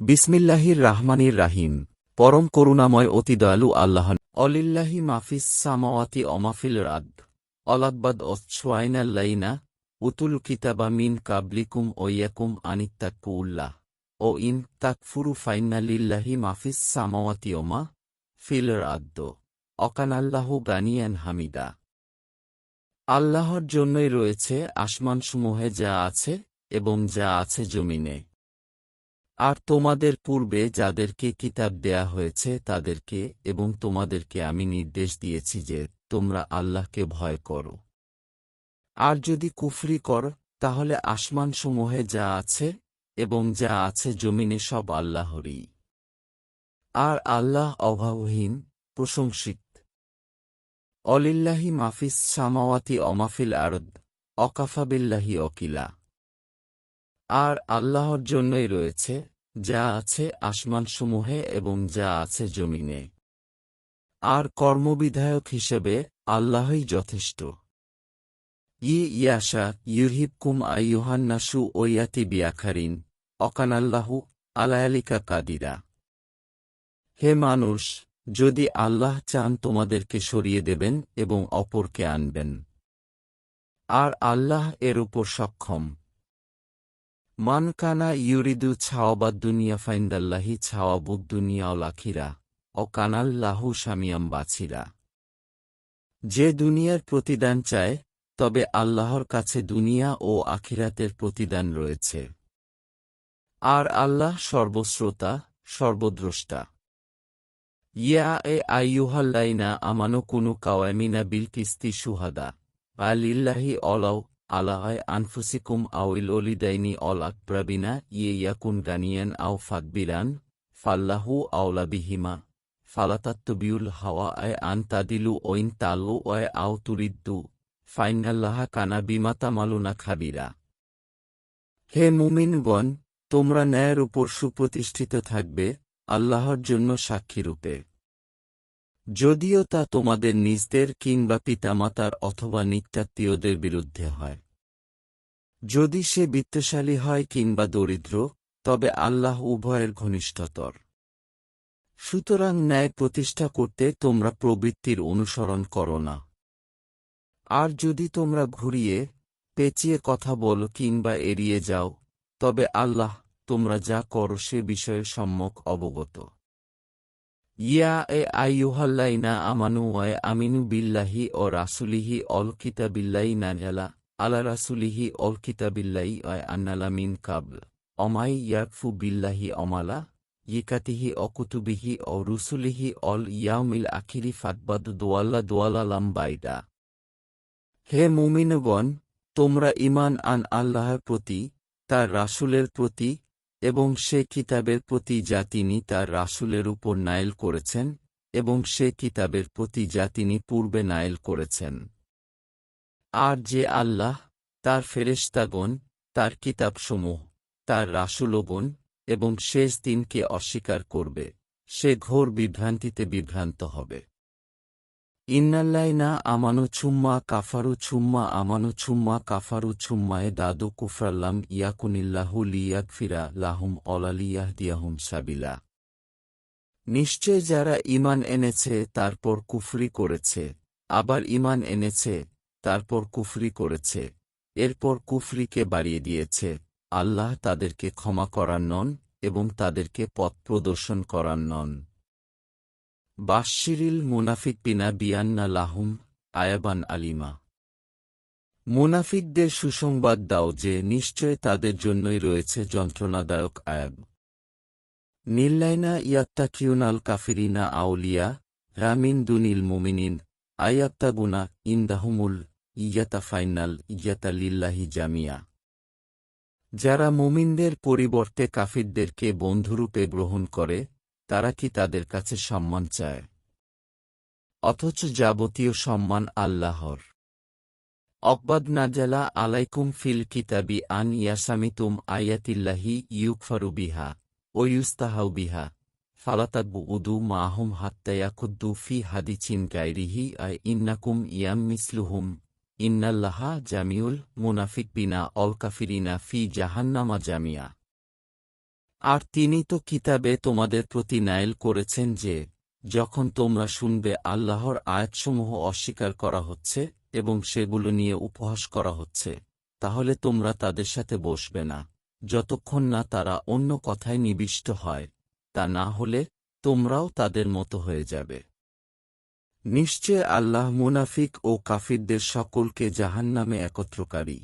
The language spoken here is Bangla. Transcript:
বিসমিল্লাহির রাহমানির রাহিম। পরম করুণাময় অতি দয়ালু আল্লাহ অলিল্লাহি মাফিস সামাওয়াতি অমাফিল রাদ অলাকবাদ অচ্ছুয়াইনাল্লাইনা উতুল কিতাবা মিন কাবলিকুম ওয়াকুম আনিত্তাকুল্লাহ ও ইন তাকফুরু ফাইনালিল্লাহি মাফিস সামাওয়াতি ওমা ফিল রাদ্দ অকানাল্লাহু গানিয়ান হামিদা। আল্লাহর জন্যই রয়েছে আসমানসমূহে যা আছে এবং যা আছে জমিনে। আর তোমাদের পূর্বে যাদেরকে কিতাব দেয়া হয়েছে তাদেরকে এবং তোমাদেরকে আমি নির্দেশ দিয়েছি যে তোমরা আল্লাহকে ভয় করো। আর যদি কুফরি কর, তাহলে আসমানসমূহে যা আছে এবং যা আছে জমিনে সব আল্লাহরই। আর আল্লাহ অভাবহীন, প্রশংসিত। অলিল্লাহি মাফিস সামাওয়াতি অমাফিল আরদ অকাফাবিল্লাহি অকিলা। আর আল্লাহর জন্যই রয়েছে যা আছে আসমানসমূহে এবং যা আছে জমিনে। আর কর্মবিধায়ক হিসেবে আল্লাহই যথেষ্ট। ই ইয়াশা ইউহিবকুম আইয়ুহান্নাসু ওয়াতি বিয়াখারিন, অকানাল্লাহু আলায়ালিকা কাদিরা। হে মানুষ, যদি আল্লাহ চান তোমাদেরকে সরিয়ে দেবেন এবং অপরকে আনবেন। আর আল্লাহ এর উপর সক্ষম। মান কানা ইউরিদু ছাওয়াবাদ দুনিয়া ফাইন্দাল্লাহি ছাওয়াবুদ দুনিয়া লাখিরা ও কানাল্লাহু সামিয়াম বাছিরা। যে দুনিয়ার প্রতিদান চায়, তবে আল্লাহর কাছে দুনিয়া ও আখিরাতের প্রতিদান রয়েছে। আর আল্লাহ সর্বশ্রোতা, সর্বদ্রষ্টা। ইয়া এ আইয়ুহাল্লাইনা আমানো কুনু কাওয়ামিনা বিল কিস্তি সুহাদা আলিল্লাহি অলাও আলাহায় আনফুসিকুম আউইল অলিদাইনি অল আকব্রাবিনা ইয়ে ইয়াকুন গানিয়ান আও ফাকবিরান, ফাল্লাহু আওলা বিহিমা। ফালাতাত্তবিউল হাওয়া আয় আন তাদিলু ওইন তালু ওয় আও তুরিদ্দু। ফাইনাল্লাহা কানা বিমাতা মালুনা খাবিরা। হে মুমিনগণ, তোমরা ন্যায়ের উপর সুপ্রতিষ্ঠিত থাকবে, আল্লাহর জন্য সাক্ষীরূপে যদিও তা তোমাদের নিজদের কিংবা পিতামাতার অথবা নিত্যাত্মীয়দের বিরুদ্ধে হয়। যদি সে বিত্তশালী হয় কিংবা দরিদ্র, তবে আল্লাহ উভয়ের ঘনিষ্ঠতর। সুতরাং ন্যায় প্রতিষ্ঠা করতে তোমরা প্রবৃত্তির অনুসরণ করো না। আর যদি তোমরা ঘুরিয়ে, পেঁচিয়ে কথা বলো কিংবা এড়িয়ে যাও, তবে আল্লাহ তোমরা যা করো সে বিষয়ে সম্যক অবগত। ইয়া এ আইয়ুহাল্লাইনা আমানু ওয়ায় আমিনু বিল্লাহি ও রাসুলিহি অল কিতাবিল্লাই নাজালা আলা রাসুলিহি অল কিতাবিল্লাই ওয় আন্নালা মিন কাবল। অমাই ইয়াকফু বিল্লাহি অমালা ইকাতিহি অকুতুবিহি ও রুসুলিহি অল ইয়াউমিল আখিরি ফাতবাদ দোয়াল্লা দোয়ালা লাম্বাইডা হে মুমিনগণ, তোমরা ইমান আন আল্লাহর প্রতি, তার রাসুলের প্রতি এবং সে কিতাবের প্রতি যা তিনি তার রাসুলের উপর নায়েল করেছেন, এবং সে কিতাবের প্রতি যা তিনি পূর্বে নায়েল করেছেন। আর যে আল্লাহ, তার ফেরেশতাগণ, তার কিতাবসমূহ, তার রাসুলগণ, এবং শেষ দিনকে অস্বীকার করবে, সে ঘোর বিভ্রান্তিতে বিভ্রান্ত হবে। ইন্নাল্লাইনা আমানু ছুম্মা কাফারু ছুম্মা আমানু ছুম্মা কাফারু ছুম্মায় দাদু কুফরাল্লাম ইয়াকুনিল্লাহু লিয়াকফিরা লাহুম অলালিয়াহ দিয়াহুম সাবিলা। নিশ্চয় যারা ইমান এনেছে, তারপর কুফরি করেছে। আবার ইমান এনেছে, তারপর কুফরি করেছে। এরপর কুফরিকে বাড়িয়ে দিয়েছে। আল্লাহ তাদেরকে ক্ষমা করার নন এবং তাদেরকে পথ প্রদর্শন করার নন। বাশিরিল মুনাফিক বিনা বিয়ান্না লাহুম আয়াবান আলিমা। মুনাফিকদের সুসংবাদ দাও যে নিশ্চয় তাদের জন্যই রয়েছে যন্ত্রণাদায়ক আয়াব। নীল্লাইনা ইয়াত্তাকিউনাল কাফিরিনা আউলিয়া রামিন দুনিল মুমিনিন আয়াত্তাগুনা ইন্দাহুমুল ইয়াতা ফাইনাল ইয়াতা লিল্লাহি জামিয়া। যারা মুমিনদের পরিবর্তে কাফিরদেরকে বন্ধুরূপে গ্রহণ করে তারা কি তাদের কাছে সম্মান চায়? অথচ যাবতীয় সম্মান আল্লাহর। অকবাদ নাজালা আলাইকুম ফিল কিতাবি আন ইয়াসামিতুম আয়াতিল্লাহি ইউকফারু বিহা ও ইউস্তাহাউ বিহা ফালাতাকবু উদু মাহুম হাত্তায়াকুদ্দু ফি হাদিচিন গাইরিহি আয় ইন্নাকুম ইয়াম মিসলুহুম। ইন্নাল্লাহা জামিউল মুনাফিক বিনা অল কাফিরিনা ফি জাহান্নামা জামিয়া। আর তিনি তো কিতাবে তোমাদের প্রতি নাইল করেছেন যে, যখন তোমরা শুনবে আল্লাহর আয়াতসমূহ অস্বীকার করা হচ্ছে এবং সেগুলো নিয়ে উপহাস করা হচ্ছে, তাহলে তোমরা তাদের সাথে বসবে না। যতক্ষণ না তারা অন্য কথায় নিবিষ্ট হয়, তা না হলে তোমরাও তাদের মতো হয়ে যাবে। নিশ্চয় আল্লাহ মুনাফিক ও কাফিরদের সকলকে জাহান্নামে একত্রকারী।